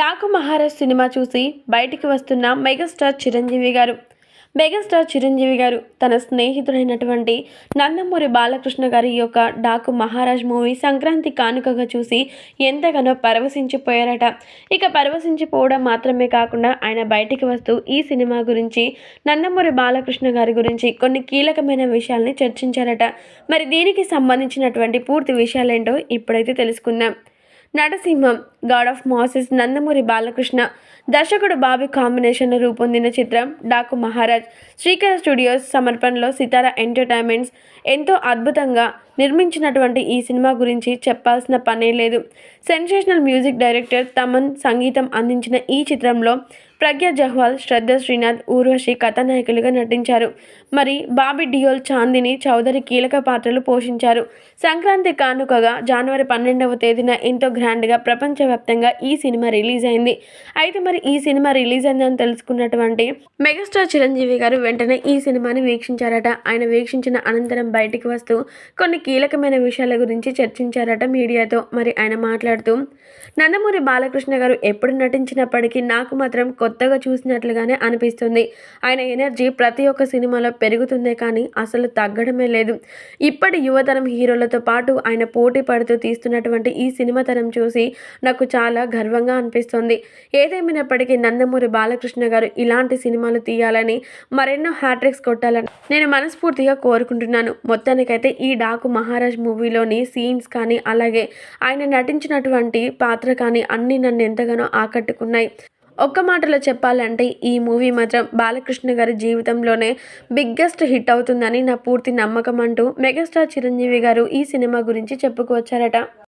Daaku Maharaj cinema చూసి బయటికి వస్తున్న మెగాస్టార్ చిరంజీవి గారు. మెగాస్టార్ చిరంజీవి గారు తన స్నేహితుడైనటువంటి నందమూరి బాలకృష్ణ గారి యొక్క డాకు మహారాజ్ మూవీ సంక్రాంతి కానుకగా చూసి ఎంతగానో పరవశించిపోయారట. ఇక పరవశించిపోవడం మాత్రమే కాకుండా ఆయన బయటికి వస్తూ ఈ సినిమా గురించి నందమూరి బాలకృష్ణ గారి గురించి కొన్ని కీలకమైన విషయాల్ని చర్చించారట. మరి దీనికి సంబంధించినటువంటి పూర్తి విషయాలేంటో ఇప్పుడైతే తెలుసుకుందాం. నటసింహం god of masses Nandamuri Balakrishna దర్శకుడు బాబు కాంబినేషన్లో రూపొందిన చిత్రం డాకు మహారాజ్. శ్రీకర స్టూడియోస్ సమర్పణలో సితార ఎంటర్టైన్మెంట్స్ ఎంతో అద్భుతంగా నిర్మించినటువంటి ఈ సినిమా గురించి చెప్పాల్సిన పనే లేదు. సెన్సేషనల్ మ్యూజిక్ డైరెక్టర్ తమన్ సంగీతం అందించిన ఈ చిత్రంలో ప్రజ్ఞ జహ్వాల్ శ్రద్ధ శ్రీనాథ్ ఊర్వశి కథానాయకులుగా నటించారు. మరి బాబీ డియోల్ చాందిని చౌదరి కీలక పాత్రలు పోషించారు. సంక్రాంతి కానుకగా జనవరి పన్నెండవ తేదీన ఎంతో గ్రాండ్గా ప్రపంచవ్యాప్తంగా ఈ సినిమా రిలీజ్ అయింది. అయితే మరి ఈ సినిమా రిలీజ్ అయిందని తెలుసుకున్నటువంటి మెగాస్టార్ చిరంజీవి గారు వెంటనే ఈ సినిమాని వీక్షించారట. ఆయన వీక్షించిన అనంతరం బయటికి వస్తూ కొన్ని కీలకమైన విషయాల గురించి చర్చించారట మీడియాతో. మరి ఆయన మాట్లాడుతూ నందమూరి బాలకృష్ణ గారు ఎప్పుడు నటించినప్పటికీ నాకు మాత్రం కొత్త కొత్తగా చూసినట్లుగానే అనిపిస్తుంది. ఆయన ఎనర్జీ ప్రతి ఒక్క సినిమాలో పెరుగుతుందే కానీ అసలు తగ్గడమే లేదు. ఇప్పటి యువతరం హీరోలతో పాటు ఆయన పోటీ పడుతూ తీస్తున్నటువంటి ఈ సినిమా తరం చూసి నాకు చాలా గర్వంగా అనిపిస్తుంది. ఏదేమైనప్పటికీ నందమూరి బాలకృష్ణ గారు ఇలాంటి సినిమాలు తీయాలని మరెన్నో హ్యాట్రిక్స్ కొట్టాలని నేను మనస్ఫూర్తిగా కోరుకుంటున్నాను. మొత్తానికైతే ఈ డాకు మహారాజ్ మూవీలోని సీన్స్ కానీ అలాగే ఆయన నటించినటువంటి పాత్ర కానీ అన్నీ నన్ను ఎంతగానో ఆకట్టుకున్నాయి. ఒక్క మాటలో చెప్పాలంటే ఈ మూవీ మాత్రం బాలకృష్ణ గారి జీవితంలోనే బిగ్గెస్ట్ హిట్ అవుతుందని నా పూర్తి నమ్మకం అంటూ మెగాస్టార్ చిరంజీవి గారు ఈ సినిమా గురించి చెప్పుకొచ్చారట